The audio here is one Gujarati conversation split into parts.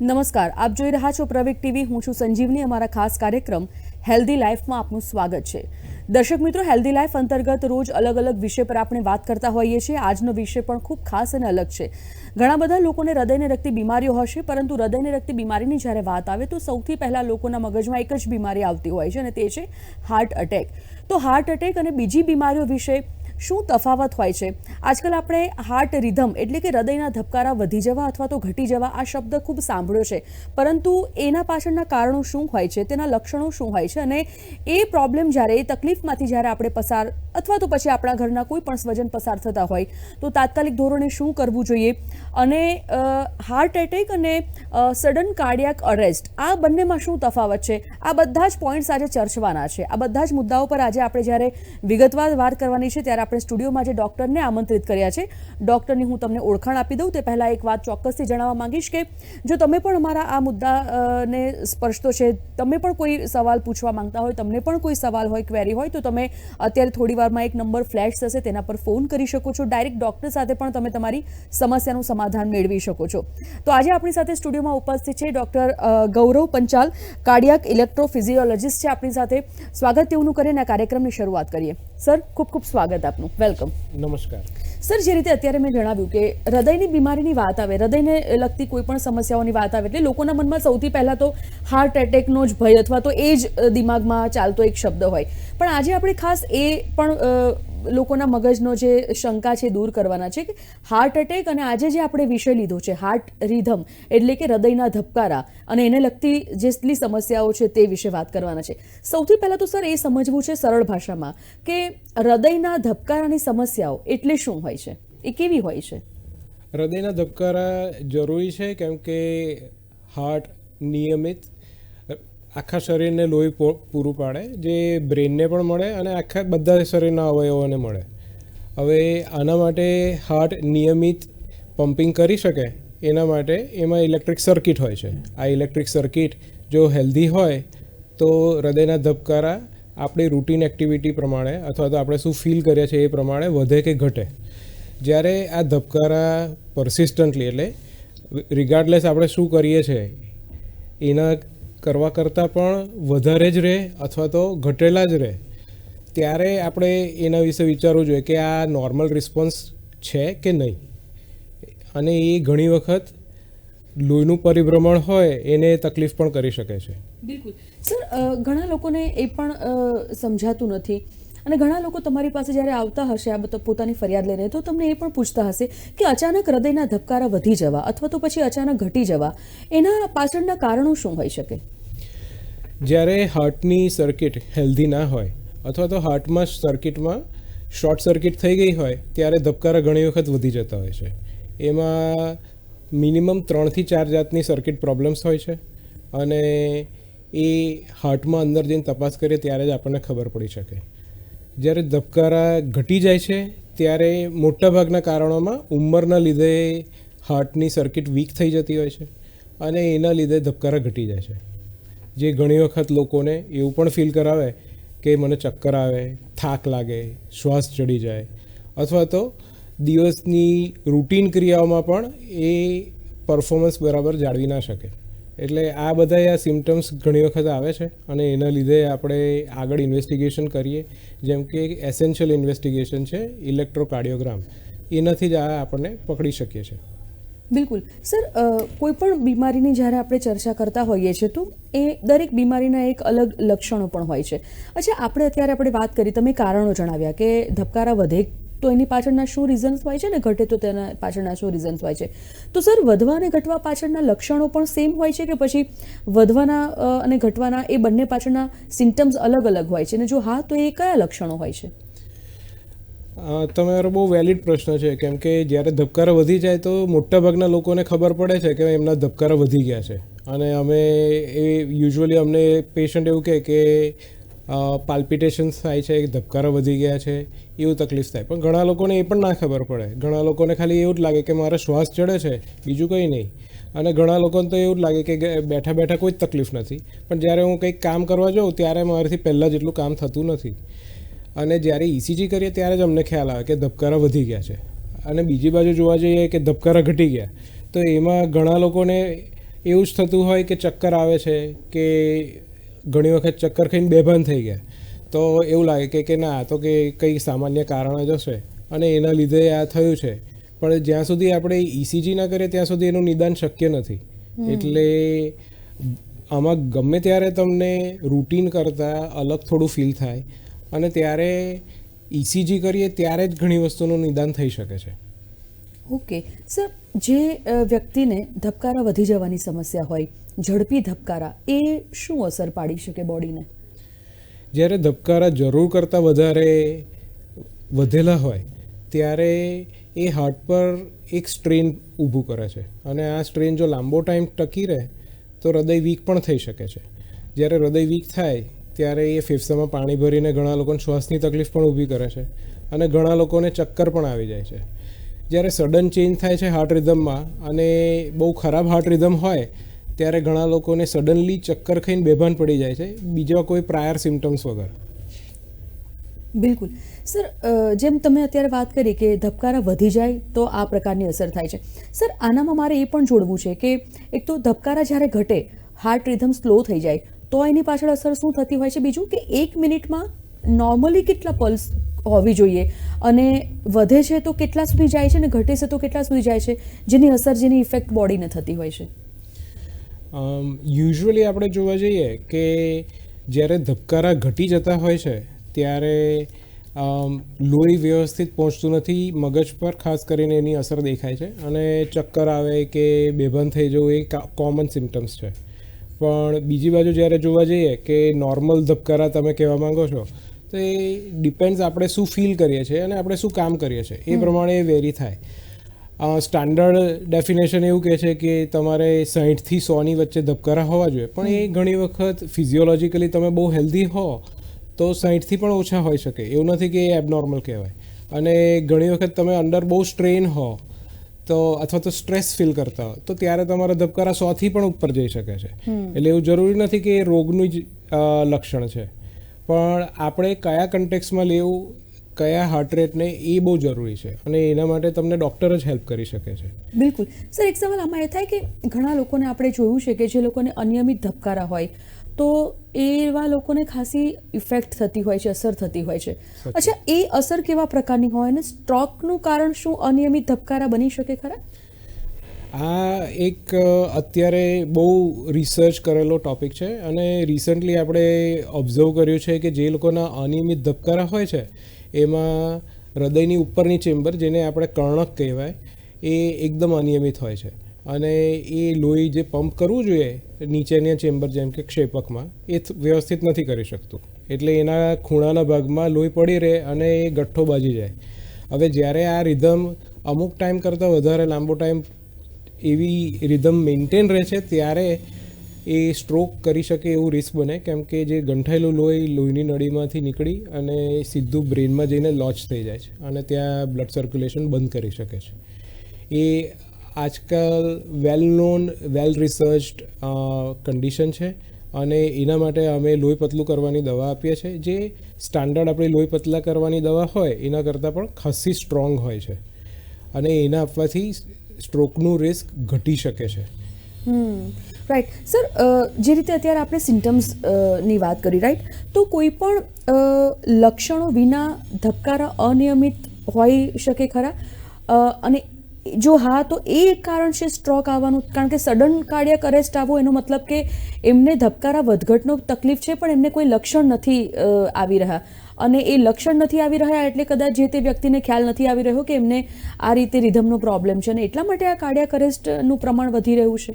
નમસ્કાર, આપ જોઈ રહ્યા છો પ્રવેગ ટીવી. હું છું સંજીવની. અમારા ખાસ કાર્યક્રમ હેલ્ધી લાઈફમાં આપનું સ્વાગત છે. દર્શક મિત્રો, હેલ્ધી લાઈફ અંતર્ગત રોજ અલગ અલગ વિષય પર આપણે વાત કરતા હોઈએ છીએ. આજનો વિષય પણ ખૂબ ખાસ અને અલગ છે. ઘણા બધા લોકોને હૃદયને લગતી બીમારીઓ હશે, પરંતુ હૃદયને લગતી બીમારીની જ્યારે વાત આવે તો સૌથી પહેલાં લોકોના મગજમાં એક જ બીમારી આવતી હોય છે અને તે છે હાર્ટ અટેક તો હાર્ટ અટેક અને બીજી બીમારીઓ વિશે શું તફાવત હોય છે? આજકાલ આપણે હાર્ટ રિધમ એટલે કે હૃદયના ધબકારા વધી જવા અથવા તો ઘટી જવા આ શબ્દ ખૂબ સાંભળ્યો છે. પરંતુ એના પાછળના કારણો શું હોય છે? તેના લક્ષણો શું હોય છે? અને એ પ્રોબ્લેમ જ્યારે, એ તકલીફમાંથી જ્યારે આપણે પસાર અથવા તો પછી આપણા ઘરના કોઈ પણ સ્વજન પસાર થતા હોય, તો તાત્કાલિક ધોરણે શું કરવું જોઈએ? અને હાર્ટ એટેક અને સડન કાર્ડિયાક અરેસ્ટ આ બંનેમાં શું તફાવત છે? આ બધા જ પોઈન્ટ્સ આજે ચર્ચવાના છે. આ બધા જ મુદ્દાઓ પર આજે આપણે જ્યારે વિગતવાર વાત કરવાની છે, ત્યારે આપણે સ્ટુડિયોમાં જે ડૉક્ટરને આમંત્રિત કર્યા છે, ડૉક્ટરની હું તમને ઓળખાણ આપી દઉં. તે પહેલાં એક વાત ચોક્કસથી જણાવવા માંગીશ કે, જો તમે પણ અમારા આ મુદ્દાને સ્પર્શતો છે, તમે પણ કોઈ સવાલ પૂછવા માંગતા હોય, તમને પણ કોઈ સવાલ હોય, ક્વેરી હોય, તો તમે અત્યારે થોડી વારમાં એક નંબર ફ્લેશ થશે, તેના પર ફોન કરી શકો છો. ડાયરેક્ટ ડૉક્ટર સાથે પણ તમે તમારી સમસ્યાનું સમાધાન મેળવી શકો છો. તો આજે આપણી સાથે સ્ટુડિયોમાં ઉપસ્થિત છે doctor Gaurav Panchal, cardiac electrophysiologist છે આપણી સાથે. સ્વાગત તેવું કરીને આ કાર્યક્રમની શરૂઆત કરીએ. સર, ખૂબ ખૂબ સ્વાગત આપનું. વેલકમ નમસ્કાર. સર જે રીતે અત્યારે મેં જણાવ્યું કે હૃદયની બીમારીની વાત આવે હૃદયને લગતી કોઈ પણ સમસ્યાઓની વાત આવે એટલે લોકોના મનમાં સૌથી પહેલાં તો હાર્ટ એટેકનો જ ભય અથવા તો એ જ દિમાગમાં ચાલતો એક શબ્દ હોય. પણ આજે આપણે ખાસ એ પણ લોકોના મગજનો જે શંકા છે દૂર કરવાના છે કે હાર્ટ એટેક અને આજે જે આપણે વિષય લીધો છે હાર્ટ રિધમ એટલે કે હૃદયના ધબકારા અને એને લગતી જેટલી સમસ્યાઓ છે તે વિશે વાત કરવાના છે. સૌથી પહેલાં તો સર એ સમજવું છે સરળ ભાષામાં કે હૃદયના ધબકારાની સમસ્યાઓ એટલે શું હોય છે? એ કેવી હોય છે? હૃદયના ધબકારા જરૂરી છે કેમ કે હાર્ટ નિયમિત આખા શરીરને લોહી પૂરું પાડે, જે બ્રેનને પણ મળે અને આખા બધા શરીરના અવયવોને મળે. હવે આના માટે હાર્ટ નિયમિત પમ્પિંગ કરી શકે, એના માટે એમાં ઇલેક્ટ્રિક સર્કિટ હોય છે. આ ઇલેક્ટ્રિક સર્કિટ જો હેલ્ધી હોય, તો હૃદયના ધબકારા આપણી રૂટીન એક્ટિવિટી પ્રમાણે અથવા તો આપણે શું ફીલ કરીએ છીએ એ પ્રમાણે વધે કે ઘટે. જ્યારે આ ધબકારા પરસિસ્ટન્ટલી એટલે રિગાર્ડલેસ આપણે શું કરીએ છીએ, એના કરવા કરતાં પણ વધારે જ રહે અથવા તો ઘટેલા જ રહે. ત્યારે આપણે એના વિશે વિચારવું જોઈએ કે આ નોર્મલ રિસ્પોન્સ છે કે નહીં? અને એ ઘણી વખત લોહીનું પરિભ્રમણ હોય એને તકલીફ પણ કરી શકે છે. બિલકુલ. સર ઘણા લોકોને એ પણ સમજાતું નથી. અને ઘણા લોકો તમારી પાસે જ્યારે આવતા હશે, આ બધા, પોતાની ફરિયાદ લઈને, તો તમને એ પણ પૂછતા હશે કે અચાનક હૃદયના ધબકારા વધી જવા અથવા તો પછી અચાનક ઘટી જવા, એના પાછળના કારણો શું હોઈ શકે? જ્યારે હાર્ટની સર્કિટ હેલ્ધી ના હોય અથવા તો હાર્ટમાં સર્કિટમાં શોર્ટ સર્કિટ થઈ ગઈ હોય, ત્યારે ધબકારા ઘણી વખત વધી જતા હોય છે. એમાં મિનિમમ ત્રણથી ચાર જાતની સર્કિટ પ્રોબ્લેમ્સ હોય છે અને એ હાર્ટમાં અંદર જઈને તપાસ કરીએ ત્યારે જ આપણને ખબર પડી શકે. જ્યારે ધબકારા ઘટી જાય છે, ત્યારે મોટાભાગના કારણોમાં ઉંમરના લીધે હાર્ટની સર્કિટ વીક થઈ જતી હોય છે અને એના લીધે ધબકારા ઘટી જાય છે. જે ઘણી વખત લોકોને એવું પણ ફીલ કરાવે કે મને ચક્કર આવે, થાક લાગે, શ્વાસ ચડી જાય અથવા તો દિવસની રૂટીન ક્રિયાઓમાં પણ એ પરફોર્મન્સ બરાબર જાળવી ના શકે. એટલે આ બધા આ સિમ્ટમ્સ ઘણી વખત આવે છે અને એના લીધે આપણે આગળ ઇન્વેસ્ટિગેશન કરીએ. જેમ કે એસેન્શિયલ ઇન્વેસ્ટિગેશન છે ઇલેક્ટ્રોકાર્ડિયોગ્રામ એનાથી જ આ આપણને પકડી શકીએ છીએ. બિલકુલ. સર કોઈ પણ બીમારીની જ્યારે આપણે ચર્ચા કરતા હોઈએ છીએ, તો એ દરેક બીમારીના એક અલગ લક્ષણો પણ હોય છે. અચ્છા, આપણે અત્યારે આપણે વાત કરી, તમે કારણો જણાવ્યા કે ધબકારા વધે તો એની પાછળના શું રીઝન્સ હોય છે ને? ઘટે તો તેના પાછળના શું રીઝન્સ હોય છે? તો સર વધવા અને ઘટવા પાછળના લક્ષણો પણ સેમ હોય છે કે પછી વધવાના અને ઘટવાના એ બંને પાછળના સિમ્ટમ્સ અલગ અલગ હોય છે? અને જો હા, તો એ કયા લક્ષણો હોય છે? તમારો બહુ વેલિડ પ્રશ્ન છે. કેમ કે જ્યારે ધબકારા વધી જાય તો મોટાભાગના લોકોને ખબર પડે છે કે એમના ધબકારા વધી ગયા છે. અને અમે એ યુઝ્યુઅલી અમને પેશન્ટ એવું કહે કે પાલ્પિટેશન્સ થાય છે, ધબકારા વધી ગયા છે, એવું તકલીફ થાય. પણ ઘણા લોકોને એ પણ ના ખબર પડે. ઘણા લોકોને ખાલી એવું જ લાગે કે મારે શ્વાસ ચડે છે, બીજું કંઈ નહીં. અને ઘણા લોકોને તો એવું જ લાગે કે બેઠા બેઠા કોઈ જ તકલીફ નથી. પણ જ્યારે હું કંઈક કામ કરવા જાઉં, ત્યારે મારાથી પહેલાં જેટલું કામ થતું નથી. અને જ્યારે ઇસીજી કરીએ, ત્યારે જ અમને ખ્યાલ આવે કે ધબકારા વધી ગયા છે. અને બીજી બાજુ જોવા જઈએ કે ધબકારા ઘટી ગયા. તો એમાં ઘણા લોકોને એવું જ થતું હોય કે ચક્કર આવે છે, કે ઘણી વખત ચક્કર ખાઈને બેભાન થઈ ગયા. તો એવું લાગે કે કે ના આ તો કે કંઈ સામાન્ય કારણ જ હશે. અને એના લીધે આ થયું છે. પણ જ્યાં સુધી આપણે ઇસીજી ના કરીએ ત્યાં સુધી એનું નિદાન શક્ય નથી. એટલે આમાં ગમે ત્યારે તમને રૂટીન કરતાં અલગ થોડું ફીલ થાય. અને ત્યારે ઇસીજી કરીએ ત્યારે જ ઘણી વસ્તુનું નિદાન થઈ શકે છે. ઓકે સર જે વ્યક્તિને ધબકારા વધી જવાની સમસ્યા હોય, ઝડપી ધબકારા, એ શું અસર પાડી શકે બોડીને? જ્યારે ધબકારા જરૂર કરતાં વધારે વધેલા હોય, ત્યારે એ હાર્ટ પર એક સ્ટ્રેન ઊભું કરે છે. અને આ સ્ટ્રેન જો લાંબો ટાઈમ ટકી રહે, તો હૃદય વીક પણ થઈ શકે છે. જ્યારે હૃદય વીક થાય, ત્યારે એ ફેફસામાં પાણી ભરીને ઘણા લોકોને શ્વાસની તકલીફ પણ ઊભી કરે છે. અને ઘણા લોકોને ચક્કર પણ આવી જાય છે. જ્યારે સડન ચેન્જ થાય છે હાર્ટ રિધમમાં અને બહુ ખરાબ હાર્ટ રિધમ હોય, ત્યારે ઘણા લોકોને સડનલી ચક્કર ખાઈને બેભાન પડી જાય છે, બીજા કોઈ પ્રાયર સિમ્ટમ્સ વગર. બિલકુલ. સર જેમ તમે અત્યારે વાત કરી કે ધબકારા વધી જાય, તો આ પ્રકારની અસર થાય છે. સર, આનામાં મારે એ પણ જોડવું છે કે એક તો ધબકારા જ્યારે ઘટે હાર્ટ રિધમ સ્લો થઈ જાય, તો એની પાછળ અસર શું થતી હોય છે? બીજું કે એક મિનિટમાં નોર્મલી કેટલા પલ્સ હોવી જોઈએ. અને વધે છે તો કેટલા સુધી જાય છે અને ઘટે છે તો કેટલા સુધી જાય છે, જેની અસર, જેની ઇફેક્ટ બોડીને થતી હોય છે. યુઝ્યુઅલી આપણે જોવા જઈએ કે જ્યારે ધબકારા ઘટી જતા હોય છે, ત્યારે લોહી વ્યવસ્થિત પહોંચતું નથી, મગજ પર ખાસ કરીને એની અસર દેખાય છે. અને ચક્કર આવે કે બેભાન થઈ જવું એ કોમન સિમ્ટમ્સ છે. પણ બીજી બાજુ જ્યારે જોવા જઈએ કે નોર્મલ ધબકારા તમે કહેવા માંગો છો તો એ ડિપેન્ડ્સ આપણે શું ફીલ કરીએ છીએ અને આપણે શું કામ કરીએ છીએ. એ પ્રમાણે એ વેરી થાય. સ્ટાન્ડર્ડ ડેફિનેશન એવું કહે છે કે તમારે સાહીઠથી સોની વચ્ચે ધબકારા હોવા જોઈએ. પણ એ ઘણી વખત ફિઝિયોલોજીકલી તમે બહુ હેલ્ધી હો તો સાહીઠથી પણ ઓછા હોઈ શકે. એવું નથી કે એ એબનોર્મલ કહેવાય. અને ઘણી વખત તમે અંડર બહુ સ્ટ્રેન હો તો અથવા તો સ્ટ્રેસ ફીલ કરતા હો તો ત્યારે તમારા ધબકારા સોથી પણ ઉપર જઈ શકે છે. એટલે એવું જરૂરી નથી કે એ રોગનું જ લક્ષણ છે. પણ આપણે કયા કન્ટેક્સમાં લેવું કયા હાર્ટ રેટને એ બહુ જરૂરી છે. અને એના માટે તમને ડૉક્ટર જ હેલ્પ કરી શકે છે. બિલકુલ. સર એક સવાલ આમાં એ થાય કે ઘણા લોકોને આપણે જોયું છે કે જે લોકોને અનિયમિત ધબકારા હોય તો એવા લોકોને ખાસી ઇફેક્ટ થતી હોય છે અસર થતી હોય છે. અચ્છા એ અસર કેવા પ્રકારની હોય અને સ્ટ્રોકનું કારણ શું? અનિયમિત ધબકારા બની શકે ખરા? આ એક અત્યારે બહુ રિસર્ચ કરેલો ટોપિક છે અને રિસન્ટલી આપણે ઓબ્ઝર્વ કર્યું છે કે જે લોકોના અનિયમિત ધબકારા હોય છે, એમાં હૃદયની ઉપરની ચેમ્બર જેને આપણે કર્ણક કહેવાય, એ એકદમ અનિયમિત હોય છે. અને એ લોહી જે પંપ કરવું જોઈએ નીચેની ચેમ્બર જેમ કે ક્ષેપકમાં, એ વ્યવસ્થિત નથી કરી શકતું. એટલે એના ખૂણાના ભાગમાં લોહી પડી રહે અને એ ગઠ્ઠો બાજી જાય. હવે જ્યારે આ રિધમ અમુક ટાઈમ કરતાં વધારે લાંબો ટાઈમ એવી રિધમ મેન્ટેન રહે છે ત્યારે એ સ્ટ્રોક કરી શકે એવું રિસ્ક બને. કેમ કે જે ગંઠાયેલું લોહી લોહીની નળીમાંથી નીકળી અને સીધું બ્રેનમાં જઈને લોચ થઈ જાય છે અને ત્યાં બ્લડ સર્ક્યુલેશન બંધ કરી શકે છે. એ આજકાલ વેલ નોન વેલ રિસર્ચડ કન્ડિશન છે અને એના માટે અમે લોહી પતલું કરવાની દવા આપીએ છીએ. જે સ્ટાન્ડર્ડ આપણી લોહી પતલા કરવાની દવા હોય, એના કરતાં પણ ખાસી સ્ટ્રોંગ હોય છે. અને એના આપવાથી સ્ટ્રોકનું રિસ્ક ઘટી શકે છે. રાઈટ સર જે રીતે અત્યારે આપણે સિમ્ટમ્સની વાત કરી રાઈટ તો કોઈ પણ લક્ષણો વિના ધબકારા અનિયમિત હોઈ શકે ખરા? અને જો હા, તો એ કારણ છે સ્ટ્રોક આવવાનું. કારણ કે સડન કાર્ડિયક અરેસ્ટ આવવો, એનો મતલબ કે એમને ધબકારા વધઘટનો તકલીફ છે, પણ એમને કોઈ લક્ષણ નથી આવી રહ્યા. અને એ લક્ષણ નથી આવી રહ્યા એટલે કદાચ જે તે વ્યક્તિને ખ્યાલ નથી આવી રહ્યો કે એમને આ રીતે રિધમનો પ્રોબ્લેમ છે. અને એટલા માટે આ કાર્ડિયક અરેસ્ટનું પ્રમાણ વધી રહ્યું છે.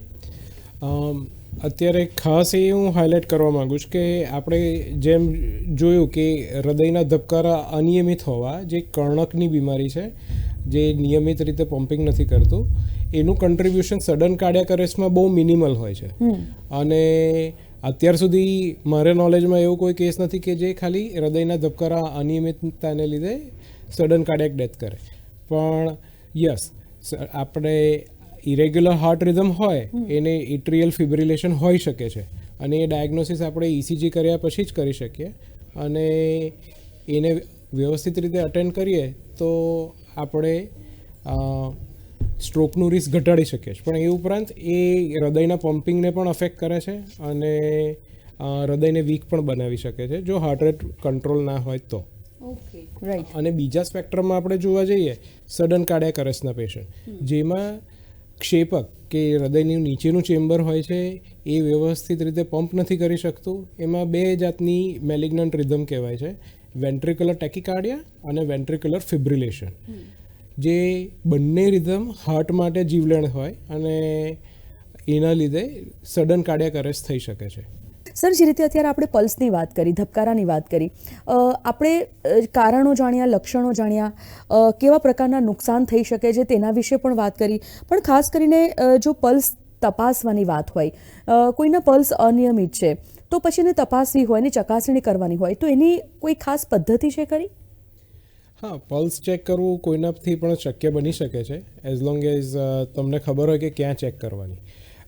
અત્યારે ખાસ એ હું હાઇલાઇટ કરવા માગું છું કે આપણે જેમ જોયું કે હૃદયના ધબકારા અનિયમિત હોવા જે કર્ણકની બીમારી છે જે નિયમિત રીતે પમ્પિંગ નથી કરતું એનું કન્ટ્રીબ્યુશન સડન કાર્ડિયાક અરેસ્ટમાં બહુ મિનિમલ હોય છે. અને અત્યાર સુધી મારે નોલેજમાં એવો કોઈ કેસ નથી કે જે ખાલી હૃદયના ધબકારા અનિયમિતતાને લીધે સડન કાર્ડિયાક ડેથ કરે. પણ યસ આપણે ઇરેગ્યુલર હાર્ટ રિધમ હોય એને ઇટ્રિયલ ફિબ્રિલેશન હોઈ શકે છે. અને એ ડાયગ્નોસિસ આપણે ઇસીજી કર્યા પછી જ કરી શકીએ. અને એને વ્યવસ્થિત રીતે અટેન્ડ કરીએ તો આપણે સ્ટ્રોકનું રિસ્ક ઘટાડી શકીએ છીએ. પણ એ ઉપરાંત એ હૃદયના પમ્પિંગને પણ અફેક્ટ કરે છે અને હૃદયને વીક પણ બનાવી શકે છે. જો હાર્ટ રેટ કંટ્રોલ ના હોય તો. અને બીજા સ્પેક્ટ્રમમાં આપણે જોવા જઈએ સડન કાર્ડિયાક અરેસ્ટના પેશન્ટ જેમાં ક્ષેપક કે હૃદયનું નીચેનું ચેમ્બર હોય છે એ વ્યવસ્થિત રીતે પંપ નથી કરી શકતું. એમાં બે જાતની મેલિગ્નન્ટ રિધમ કહેવાય છે. વેન્ટ્રિક્યુલર ટેકિકાર્ડિયા અને વેન્ટ્રિક્યુલર ફિબ્રિલેશન જે બંને રિધમ હાર્ટ માટે જીવલેણ હોય અને એના લીધે સડન કાર્ડિયાક અરેસ્ટ થઈ શકે છે. સર, જે રીતે અત્યારે આપણે પલ્સની વાત કરી, ધબકારાની વાત કરી આપણે કારણો જાણ્યા, લક્ષણો જાણ્યા કેવા પ્રકારના નુકસાન થઈ શકે છે તેના વિશે પણ વાત કરી. પણ ખાસ કરીને જો પલ્સ તપાસવાની વાત હોય કોઈના પલ્સ અનિયમિત છે તો પછી એને તપાસવી હોય એની ચકાસણી કરવાની હોય, તો એની કોઈ ખાસ પદ્ધતિ છે ખરી? હા, પલ્સ ચેક કરવું કોઈનાથી પણ શક્ય બની શકે છે, એઝ લોંગ એઝ તમને ખબર હોય કે ક્યાં ચેક કરવાની.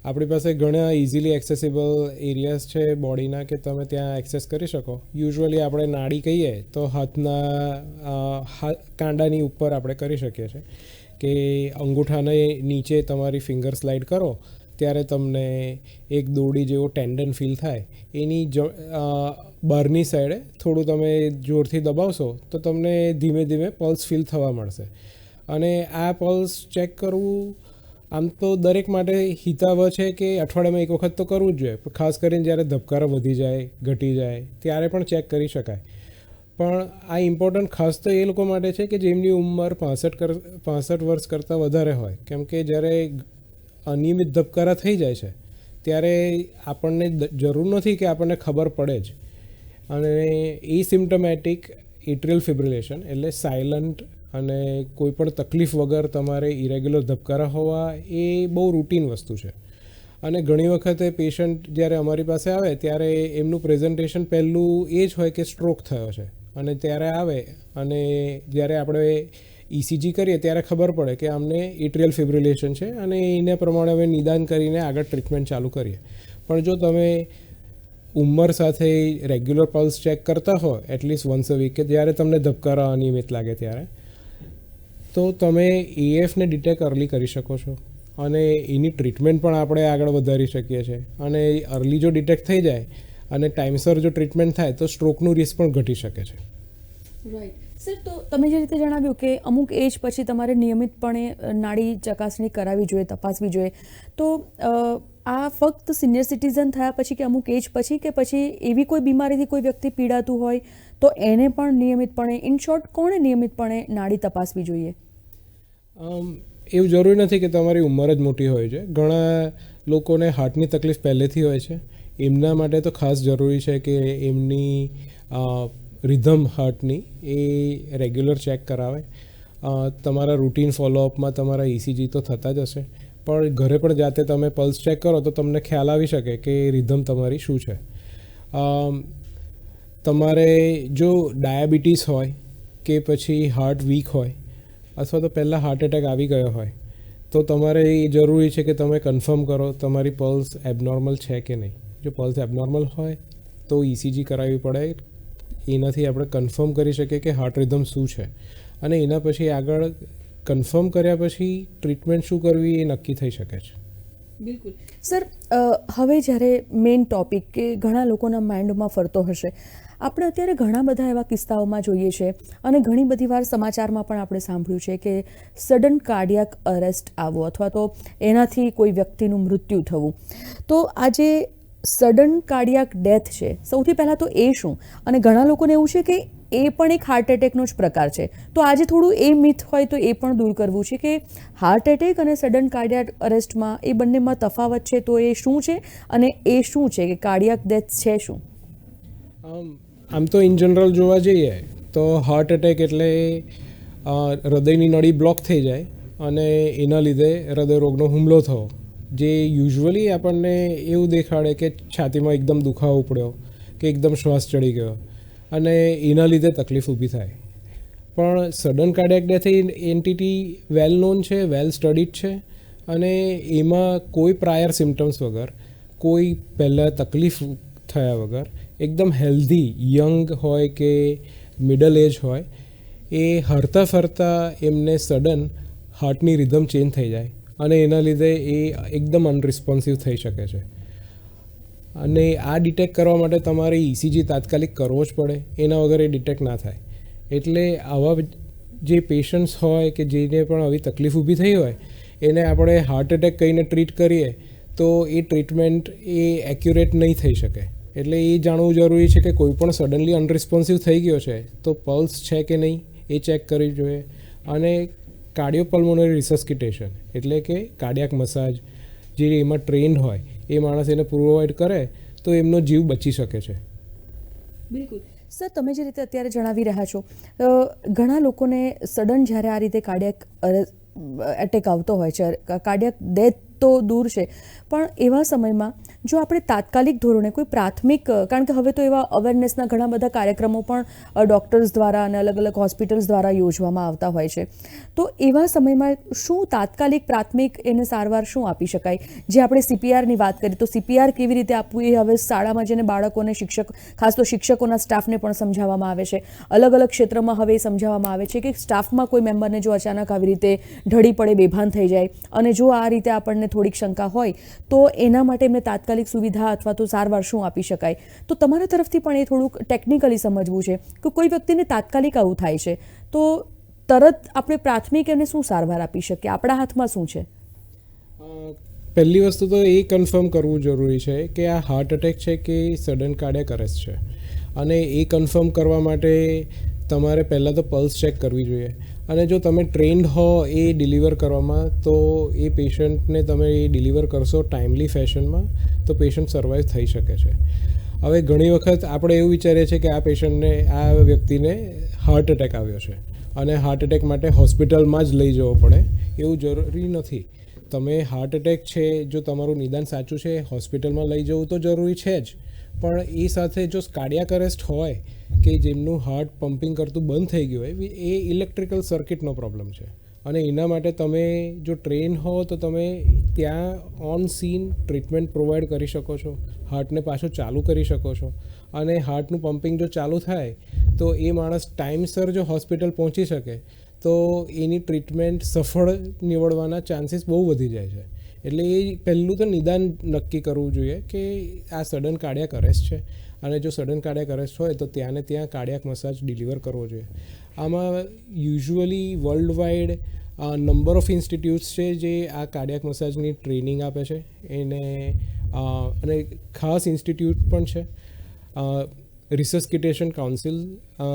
આપણી પાસે ઘણા ઇઝીલી એક્સેસિબલ એરિયાઝ છે બોડીના કે તમે ત્યાં એક્સેસ કરી શકો. યુઝ્યુઅલી આપણે નાડી કહીએ તો હાથના કાંડાની ઉપર આપણે કરી શકીએ છીએ કે અંગૂઠાને નીચે તમારી ફિંગર સ્લાઇડ કરો ત્યારે તમને એક દોડી જેવો ટેન્ડન ફીલ થાય. એની જ બહારની સાઈડે થોડું તમે જોરથી દબાવશો તો તમને ધીમે ધીમે પલ્સ ફીલ થવા મળશે. અને આ પલ્સ ચેક કરવું આમ તો દરેક માટે હિતાવ છે કે અઠવાડિયામાં એક વખત તો કરવું જ જોઈએ. ખાસ કરીને જ્યારે ધબકારા વધી જાય, ઘટી જાય, ત્યારે પણ ચેક કરી શકાય. પણ આ ઇમ્પોર્ટન્ટ ખાસ તો એ લોકો માટે છે કે જેમની ઉંમર પાસઠ કર, પાસઠ વર્ષ કરતાં વધારે હોય. કેમ કે જ્યારે અનિયમિત ધબકારા થઈ જાય છે, ત્યારે આપણને જરૂર નથી કે આપણને ખબર પડે જ. અને એ સિમ્ટમેટિક એટ્રિયલ ફિબ્રિલેશન એટલે સાયલન્ટ અને કોઈ પણ તકલીફ વગર તમારે ઇરેગ્યુલર ધબકારા હોવા એ બહુ રૂટીન વસ્તુ છે. અને ઘણી વખતે પેશન્ટ જ્યારે અમારી પાસે આવે ત્યારે એમનું પ્રેઝન્ટેશન પહેલું એ જ હોય કે સ્ટ્રોક થયો છે. અને ત્યારે આવે અને જ્યારે આપણે ઇસીજી કરીએ ત્યારે ખબર પડે કે આમને એટ્રિયલ ફિબ્રિલેશન છે અને એને પ્રમાણે અમે નિદાન કરીને આગળ ટ્રીટમેન્ટ ચાલુ કરીએ. પણ જો તમે ઉંમર સાથે રેગ્યુલર પલ્સ ચેક કરતા હો એટલીસ્ટ વન્સ અ વીક કે જ્યારે તમને ધબકારા અનિયમિત લાગે ત્યારે, તો તમે એએફને ડિટેક્ટ અર્લી કરી શકો છો. અને એની ટ્રીટમેન્ટ પણ આપણે આગળ વધારી શકીએ છીએ. અને અર્લી જો ડિટેક્ટ થઈ જાય અને ટાઈમસર જો ટ્રીટમેન્ટ થાય, તો સ્ટ્રોકનું રિસ્ક પણ ઘટી શકે છે. રાઈટ સર, તો તમે જે રીતે જણાવ્યું કે અમુક એજ પછી તમારે નિયમિતપણે નાડી ચકાસણી કરાવવી જોઈએ, તપાસવી જોઈએ, તો આ ફક્ત સિનિયર સિટીઝન થયા પછી કે અમુક એજ પછી કે પછી એવી કોઈ બીમારીથી કોઈ વ્યક્તિ પીડાતું હોય, તો એને પણ નિયમિતપણે, ઇન શોર્ટ, કોણે નિયમિતપણે નાડી તપાસવી જોઈએ? એવું જરૂરી નથી કે તમારી ઉંમર જ મોટી હોય છે. ઘણા લોકોને હાર્ટની તકલીફ પહેલેથી હોય છે. એમના માટે તો ખાસ જરૂરી છે કે એમની રિધમ હાર્ટની એ રેગ્યુલર ચેક કરાવે. તમારા રૂટીન ફોલોઅપમાં તમારા ઇસીજી તો થતા જ હશે. પણ ઘરે પણ જાતે તમે પલ્સ ચેક કરો તો તમને ખ્યાલ આવી શકે કે રિધમ તમારી શું છે. તમારે જો ડાયાબિટીસ હોય કે પછી હાર્ટ વીક હોય અથવા તો પહેલાં હાર્ટ એટેક આવી ગયો હોય, તો તમારે એ જરૂરી છે કે તમે કન્ફર્મ કરો તમારી પલ્સ એબનોર્મલ છે કે નહીં. જો પલ્સ એબનોર્મલ હોય તો ઇસીજી કરાવવી પડે એનાથી આપણે કન્ફર્મ કરી શકીએ કે હાર્ટ રિધમ શું છે. અને એના પછી આગળ કન્ફર્મ કર્યા પછી ટ્રીટમેન્ટ શું કરવી એ નક્કી થઈ શકે છે. બિલકુલ. સર હવે જ્યારે મેઇન ટોપિક કે ઘણા લોકોના માઇન્ડમાં ફરતો હશે, આપણે અત્યારે ઘણા બધા એવા કિસ્સાઓમાં જોઈએ છે અને ઘણી બધી વાર સમાચારમાં પણ આપણે સાંભળ્યું છે કે સડન કાર્ડિયાક અરેસ્ટ આવવો અથવા તો એનાથી કોઈ વ્યક્તિનું મૃત્યુ થવું. તો આજે સડન કાર્ડિયાક ડેથ છે. સૌથી પહેલાં તો એ શું? અને ઘણા લોકોને એવું છે કે એ પણ એક હાર્ટ એટેકનો જ પ્રકાર છે. તો આજે થોડું એ મિથ હોય તો એ પણ દૂર કરવું છે કે હાર્ટ એટેક અને સડન કાર્ડિયાક અરેસ્ટમાં એ બંનેમાં તફાવત છે તો એ શું છે? અને એ શું છે કે કાર્ડિયાક ડેથ છે શું? આમ તો ઇન જનરલ જોવા જઈએ તો હાર્ટ એટેક એટલે હૃદયની નળી બ્લોક થઈ જાય અને એના લીધે હૃદયરોગનો હુમલો થવો. જે યુઝ્યુઅલી આપણને એવું દેખાડે કે છાતીમાં એકદમ દુખાવો પડ્યો કે એકદમ શ્વાસ ચડી ગયો, અને એના લીધે તકલીફ ઊભી થાય. પણ sudden cardiac death entity well known છે વેલ સ્ટડીડ છે, અને એમાં કોઈ પ્રાયર સિમ્ટમ્સ વગર, કોઈ પહેલાં તકલીફ થયા વગર, એકદમ હેલ્ધી યંગ હોય કે મિડલ એજ હોય, એ હરતા ફરતા એમને સડન હાર્ટની રિધમ ચેન્જ થઈ જાય. અને એના લીધે એ એકદમ અનરિસ્પોન્સિવ થઈ શકે છે. અને આ ડિટેક્ટ કરવા માટે તમારે ઇસીજી તાત્કાલિક કરવો જ પડે, એના વગર એ ડિટેક્ટ ના થાય. એટલે આવા જે પેશન્ટ્સ હોય કે જેને પણ આવી તકલીફ ઊભી થઈ હોય, એને આપણે હાર્ટ એટેક કહીને ટ્રીટ કરીએ, તો એ ટ્રીટમેન્ટ એ એક્યુરેટ નહીં થઈ શકે. એટલે એ જાણવું જરૂરી છે કે કોઈ પણ સડનલી અનરિસ્પોન્સિવ થઈ ગયો છે, તો પલ્સ છે કે નહીં, એ ચેક કરવી જોઈએ. અને કાર્ડિયોપલ્મોનરી રિસસ્કિટેશન એટલે કે કાર્ડિયાક મસાજ, જે એમાં ટ્રેન્ડ હોય, એ માણસ એને પ્રોવાઈડ કરે, તો એમનો જીવ બચી શકે છે. બિલકુલ. સર, તમે જે રીતે અત્યારે જણાવી રહ્યા છો ઘણા લોકોને સડન જ્યારે આ રીતે કાર્ડિયાક એટેક આવતો હોય છે, કાર્ડિયાક ડેથ તો દૂર છે, પણ એવા સમયમાં જો આપણે તાત્કાલિક ધોરણે કોઈ પ્રાથમિક કારણ કે હવે તો એવા અવેરનેસના ઘણા બધા કાર્યક્રમો પણ ડૉક્ટર્સ દ્વારા અને અલગ અલગ હોસ્પિટલ્સ દ્વારા યોજવામાં આવતા હોય છે. તો એવા સમયમાં શું તાત્કાલિક પ્રાથમિક એને સારવાર શું આપી શકાય? જે આપણે સીપીઆરની વાત કરીએ તો સીપીઆર કેવી રીતે આપવું? એ હવે શાળામાં જેને બાળકોને શિક્ષક, ખાસ તો શિક્ષકોના સ્ટાફને પણ સમજાવવામાં આવે છે. અલગ અલગ ક્ષેત્રમાં હવે એ સમજાવવામાં આવે છે કે સ્ટાફમાં કોઈ મેમ્બરને જો અચાનક આવી રીતે ઢળી પડે, બેભાન થઈ જાય અને જો આ રીતે આપણને થોડીક શંકા હોય, તો એના માટે એમને તાત્કાલિક સુવિધા અથવા તો સારવાર શું આપી શકાય? તો તમારા તરફથી પણ એ થોડુંક ટેકનિકલી સમજવું છે કે કોઈ વ્યક્તિને તાત્કાલિક આવું થાય છે. તો તરત આપણે પ્રાથમિક એને શું સારવાર આપી શકીએ? આપણા હાથમાં શું છે? પહેલી વસ્તુ તો એ કન્ફર્મ કરવું જરૂરી છે કે આ હાર્ટ એટેક છે કે સડન કાર્ડિયક અરેસ્ટ છે. અને એ કન્ફર્મ કરવા માટે તમારે પહેલાં તો પલ્સ ચેક કરવી જોઈએ. અને જો તમે ટ્રેન્ડ હો એ ડિલિવર કરવામાં, તો એ પેશન્ટને તમે એ ડિલિવર કરશો ટાઈમલી ફેશનમાં, તો પેશન્ટ સર્વાઈવ થઈ શકે છે. હવે ઘણી વખત આપણે એવું વિચારીએ છીએ કે આ પેશન્ટને, આ વ્યક્તિને હાર્ટ એટેક આવ્યો છે. અને હાર્ટ એટેક માટે હોસ્પિટલમાં જ લઈ જવો પડે. એવું જરૂરી નથી. તમે હાર્ટ એટેક છે, જો તમારું નિદાન સાચું છે, હોસ્પિટલમાં લઈ જવું તો જરૂરી છે જ. પણ એ સાથે જો કાર્ડિયાક અરેસ્ટ હોય કે જેમનું હાર્ટ પમ્પિંગ કરતું બંધ થઈ ગયું હોય, એ ઇલેક્ટ્રિકલ સર્કિટનો પ્રોબ્લેમ છે. અને એના માટે તમે જો ટ્રેન હો, તો તમે ત્યાં ઓન સીન ટ્રીટમેન્ટ પ્રોવાઈડ કરી શકો છો. હાર્ટને પાછું ચાલુ કરી શકો છો. અને હાર્ટનું પમ્પિંગ જો ચાલુ થાય, તો એ માણસ ટાઈમસર જો હોસ્પિટલ પહોંચી શકે, તો એની ટ્રીટમેન્ટ સફળ નીવડવાના ચાન્સીસ બહુ વધી જાય છે. એટલે એ પહેલું તો નિદાન નક્કી કરવું જોઈએ કે આ સડન કાર્ડિયાક અરેસ્ટ છે. અને જો સડન કાર્ડિયાક અરેસ્ટ હોય તો ત્યાં ને ત્યાં કાર્ડિયાક મસાજ ડિલિવર કરવો જોઈએ. આમાં usually world wide number of institutes છે જે આ કાર્ડિયાક મસાજની ટ્રેનિંગ આપે છે. એને અને ખાસ ઇન્સ્ટિટ્યૂટ પણ છે. રિસસ્કિટેશન કાઉન્સિલ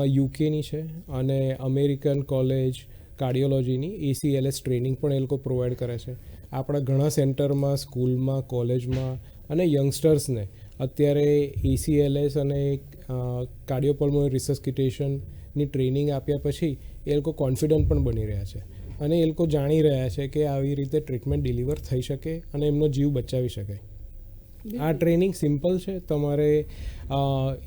યુકેની છે અને અમેરિકન કોલેજ કાર્ડિયોલોજીની એસીએલએસ ટ્રેનિંગ પણ એ લોકો પ્રોવાઈડ કરે છે. આપણા ઘણા સેન્ટરમાં સ્કૂલમાં કોલેજમાં અને યંગસ્ટર્સને અત્યારે એસીએલએસ અને કાર્ડિયોપલ્મોનરી રિસસ્કિટેશનની ટ્રેનિંગ આપ્યા પછી એ લોકો કોન્ફિડન્ટ પણ બની રહ્યા છે. અને એ લોકો જાણી રહ્યા છે કે આવી રીતે ટ્રીટમેન્ટ ડિલિવર થઈ શકે અને એમનો જીવ બચાવી શકાય આ ટ્રેનિંગ સિમ્પલ છે. તમારે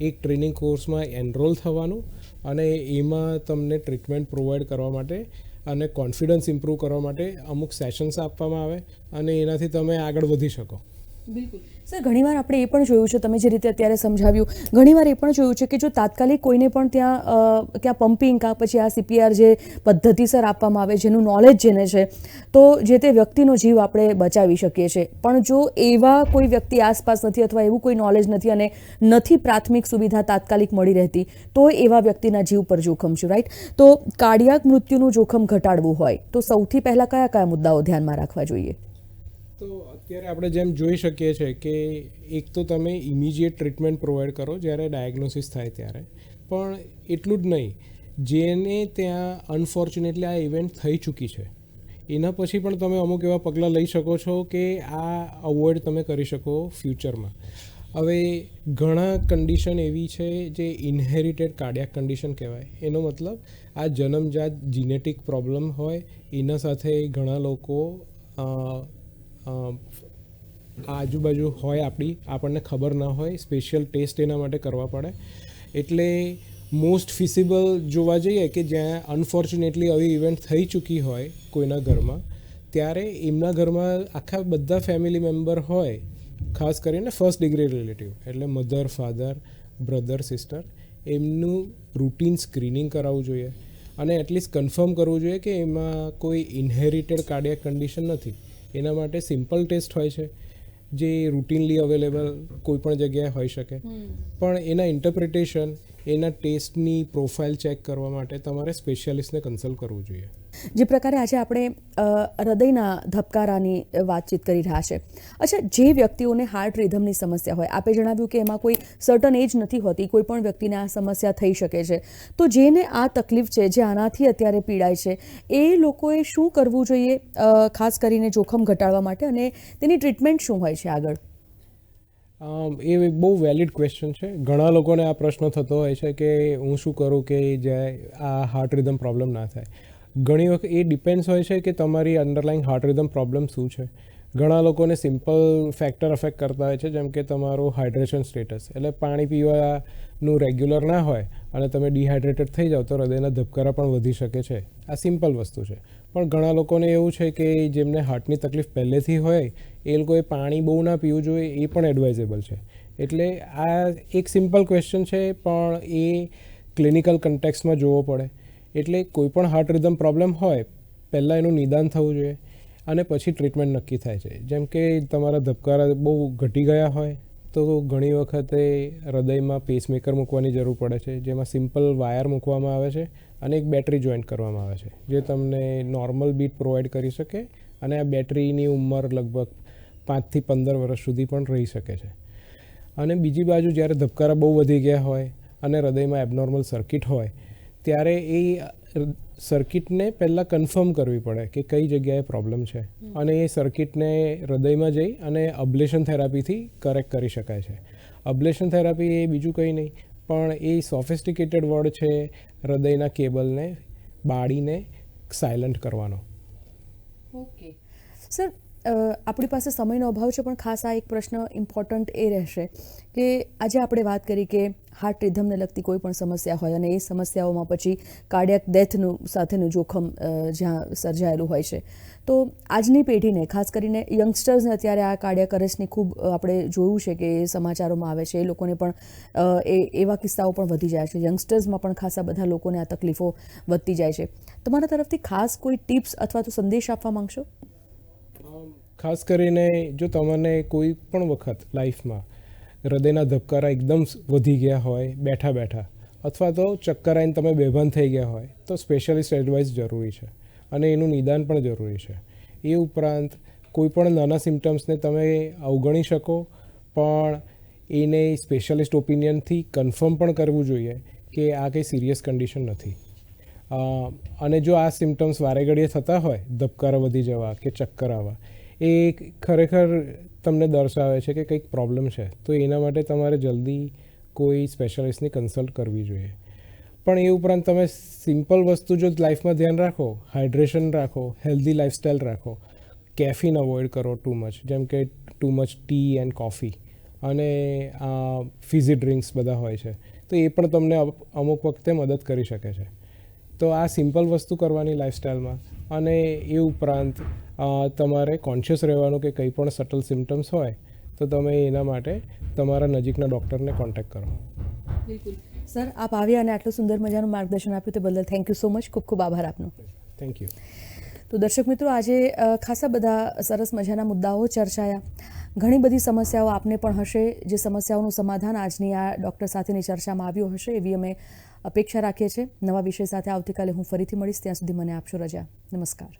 એક ટ્રેનિંગ કોર્સમાં એનરોલ થવાનું અને એમાં તમને ટ્રીટમેન્ટ પ્રોવાઈડ કરવા માટે અને કોન્ફિડન્સ ઇમ્પ્રૂવ કરવા માટે અમુક સેશન્સ આપવામાં આવે અને એનાથી તમે આગળ વધી શકો. બિલકુલ. સર, ઘણીવાર આપણે એ પણ જોયું છે, તમે જે રીતે અત્યારે સમજાવ્યું. ઘણીવાર એ પણ જોયું છે કે જો તાત્કાલિક કોઈને પણ ત્યાં ત્યાં પમ્પિંગ કાં પછી આ સીપીઆર જે પદ્ધતિસર આપવામાં આવે, જેનું નોલેજ જેને છે, તો જે તે વ્યક્તિનો જીવ આપણે બચાવી શકીએ છીએ. પણ જો એવા કોઈ વ્યક્તિ આસપાસ નથી અથવા એવું કોઈ નોલેજ નથી અને નથી પ્રાથમિક સુવિધા તાત્કાલિક મળી રહેતી, તો એવા વ્યક્તિના જીવ પર જોખમ છે રાઈટ તો કાર્ડિયાક મૃત્યુનું જોખમ ઘટાડવું હોય, તો સૌથી પહેલાં કયા કયા મુદ્દાઓ ધ્યાનમાં રાખવા જોઈએ? તો અત્યારે આપણે જેમ જોઈ શકીએ છીએ કે એક તો તમે ઇમિજિએટ ટ્રીટમેન્ટ પ્રોવાઈડ કરો જ્યારે ડાયગ્નોસિસ થાય ત્યારે. પણ એટલું જ નહીં, જેને ત્યાં અનફોર્ચ્યુનેટલી આ ઇવેન્ટ થઈ ચૂકી છે, એના પછી પણ તમે અમુક એવા પગલાં લઈ શકો છો કે આ અવોઇડ તમે કરી શકો ફ્યુચરમાં હવે ઘણા કન્ડિશન એવી છે જે ઇનહેરિટેડ કાર્ડિયાક કન્ડિશન કહેવાય. એનો મતલબ આ જન્મજાત જીનેટિક પ્રોબ્લેમ હોય, એના સાથે ઘણા લોકો આજુબાજુ હોય આપણી, આપણને ખબર ના હોય સ્પેશિયલ ટેસ્ટ એના માટે કરવા પડે. એટલે મોસ્ટ ફિસિબલ જોવા જઈએ કે જ્યાં અનફોર્ચ્યુનેટલી આવી ઇવેન્ટ થઈ ચૂકી હોય કોઈના ઘરમાં, ત્યારે એમના ઘરમાં આખા બધા ફેમિલી મેમ્બર હોય, ખાસ કરીને ફર્સ્ટ ડિગ્રી રિલેટિવ એટલે મધર ફાધર બ્રધર સિસ્ટર એમનું રૂટીન સ્ક્રીનિંગ કરાવવું જોઈએ. અને એટલીસ્ટ કન્ફર્મ કરવું જોઈએ કે એમાં કોઈ ઇન્હેરિટેડ કાર્ડિયાક કન્ડિશન નથી. એના માટે સિમ્પલ ટેસ્ટ હોય છે જે રૂટીનલી અવેલેબલ કોઈ પણ જગ્યાએ હોઈ શકે. પણ એના ઇન્ટરપ્રિટેશન એના ટેસ્ટની પ્રોફાઇલ ચેક કરવા માટે તમારે સ્પેશિયાલિસ્ટને કન્સલ્ટ કરવું જોઈએ. જે પ્રકારે આજે આપણે હૃદયના ધબકારાની વાતચીત કરી રહ્યા છે. અચ્છા, જે વ્યક્તિઓને હાર્ટ રિધમની સમસ્યા હોય, આપે જણાવ્યું કે એમાં કોઈ સર્ટન એજ નથી હોતી, કોઈ પણ વ્યક્તિને આ સમસ્યા થઈ શકે છે. તો જેને આ તકલીફ છે, જે આનાથી અત્યારે પીડાય છે, એ લોકોએ શું કરવું જોઈએ ખાસ કરીને જોખમ ઘટાડવા માટે અને તેની ટ્રીટમેન્ટ શું હોય છે આગળ? એ બહુ વેલિડ ક્વેશ્ચન છે. ઘણા લોકોને આ પ્રશ્ન થતો હોય છે કે હું શું કરું કે જે આ હાર્ટ રિધમ પ્રોબ્લેમ ના થાય. ઘણી વખત એ ડિપેન્ડ્સ હોય છે કે તમારી અંડરલાઇંગ હાર્ટ રિધમ પ્રોબ્લેમ શું છે. ઘણા લોકોને સિમ્પલ ફેક્ટર અફેક્ટ કરતા હોય છે, જેમ કે તમારું હાઇડ્રેશન સ્ટેટસ એટલે પાણી પીવાનું રેગ્યુલર ના હોય અને તમે ડિહાઇડ્રેટેડ થઈ જાઓ તો હૃદયના ધબકારા પણ વધી શકે છે. આ સિમ્પલ વસ્તુ છે. પણ ઘણા લોકોને એવું છે કે જેમને હાર્ટની તકલીફ પહેલેથી હોય, એ લોકોએ પાણી બહુ ના પીવું જોઈએ, એ પણ એડવાઇઝેબલ છે. એટલે આ એક સિમ્પલ ક્વેશ્ચન છે, પણ એ ક્લિનિકલ કન્ટેક્સમાં જોવો પડે. એટલે કોઈ પણ હાર્ટ રિધમ પ્રોબ્લેમ હોય, પહેલાં એનું નિદાન થવું જોઈએ અને પછી ટ્રીટમેન્ટ નક્કી થાય છે. જેમ કે તમારા ધબકારા બહુ ઘટી ગયા હોય, તો ઘણી વખતે હૃદયમાં પેસમેકર મૂકવાની જરૂર પડે છે. જેમાં સિમ્પલ વાયર મૂકવામાં આવે છે અને એક બેટરી જોઈન્ટ કરવામાં આવે છે, જે તમને નોર્મલ બીટ પ્રોવાઈડ કરી શકે અને આ બેટરીની ઉંમર લગભગ પાંચથી પંદર વર્ષ સુધી પણ રહી શકે છે. અને બીજી બાજુ જ્યારે ધબકારા બહુ વધી ગયા હોય અને હૃદયમાં એબનોર્મલ સર્કિટ હોય ત્યારે એ સર્કિટને પહેલાં કન્ફર્મ કરવી પડે કે કઈ જગ્યાએ પ્રોબ્લેમ છે. અને એ સર્કિટને હૃદયમાં જઈ અને અબ્લેશન થેરાપીથી કરેક્ટ કરી શકાય છે. અબ્લેશન થેરાપી એ બીજું કંઈ નહીં પણ એ સોફિસ્ટિકેટેડ વર્ડ છે હૃદયના કેબલને બાળીને સાયલન્ટ કરવાનો. ઓકે સર આપણી પાસે સમયનો અભાવ છે, પણ ખાસ આ એક પ્રશ્ન ઇમ્પોર્ટન્ટ એ રહેશે કે આજે આપણે વાત કરી કે હાર્ટ રિધમને લગતી કોઈ પણ સમસ્યા હોય અને એ સમસ્યાઓમાં પછી કાર્ડિયક ડેથનું સાથેનું જોખમ જ્યાં સર્જાયેલું હોય છે. તો આજની પેઢીને, ખાસ કરીને યંગસ્ટર્સને અત્યારે આ કાર્ડિયક અરેસ્ટની ખૂબ આપણે જોયું છે કે સમાચારોમાં આવે છે. એ લોકોને પણ એ, એવા કિસ્સાઓ પણ વધી જાય છે. યંગસ્ટર્સમાં પણ ખાસા બધા લોકોને આ તકલીફો વધતી જાય છે. તમારા તરફથી ખાસ કોઈ ટિપ્સ અથવા તો સંદેશ આપવા માંગશો? ખાસ કરીને જો તમને કોઈ પણ વખત લાઈફમાં હૃદયના ધબકારા એકદમ વધી ગયા હોય, બેઠા બેઠા, અથવા તો ચક્કર આવીને તમે બેભાન થઈ ગયા હોય, તો સ્પેશિયાલિસ્ટ એડવાઇસ જરૂરી છે અને એનું નિદાન પણ જરૂરી છે. એ ઉપરાંત કોઈ પણ નાના સિમ્ટમ્સને તમે અવગણી શકો, પણ એને સ્પેશિયાલિસ્ટ ઓપિનિયનથી કન્ફર્મ પણ કરવું જોઈએ કે આ કંઈ સિરિયસ કન્ડિશન નથી. અને જો આ સિમ્ટમ્સ વારે ઘડીએ થતા હોય, ધબકારા વધી જવા કે ચક્કર આવવા એ ખરેખર તમને દર્શાવે છે કે કંઈક પ્રોબ્લેમ છે. તો એના માટે તમારે જલ્દી કોઈ સ્પેશિયાલિસ્ટની કન્સલ્ટ કરવી જોઈએ. પણ એ ઉપરાંત તમે સિમ્પલ વસ્તુ જો લાઈફમાં ધ્યાન રાખો હાઇડ્રેશન રાખો હેલ્ધી લાઇફસ્ટાઈલ રાખો કેફીન અવોઇડ કરો ટુ મચ જેમ કે too much tea and coffee અને આ ફિઝી ડ્રિંક્સ બધા હોય છે. તો એ પણ તમને અમુક વખતે મદદ કરી શકે છે. તો આ સિમ્પલ વસ્તુ કરવાની લાઈફસ્ટાઈલમાં અને એ ઉપરાંત તમારે કોન્શિયસ રહેવાનું કે કંઈ પણ સટલ સિમ્ટમ્સ હોય તો તમે એના માટે તમારા નજીકના ડૉક્ટરને કોન્ટેક્ટ કરો. બિલકુલ. સર આપ આવ્યા અને આટલું સુંદર મજાનું માર્ગદર્શન આપ્યું તે બદલ થેન્ક યુ સો મચ ખૂબ ખૂબ આભાર આપનો. થેન્ક યુ તો દર્શક મિત્રો આજે ખાસા બધા સરસ મજાના મુદ્દાઓ ચર્ચાયા. ઘણી બધી સમસ્યાઓ આપને પણ હશે. જે સમસ્યાઓનું સમાધાન આજની આ ડૉક્ટર સાથેની ચર્ચામાં આવ્યું હશે એવી અમે અપેક્ષા રાખીએ છીએ. નવા વિષય સાથે આવતીકાલે હું ફરીથી મળીશ. ત્યાં સુધી મને આપશો રજા. નમસ્કાર.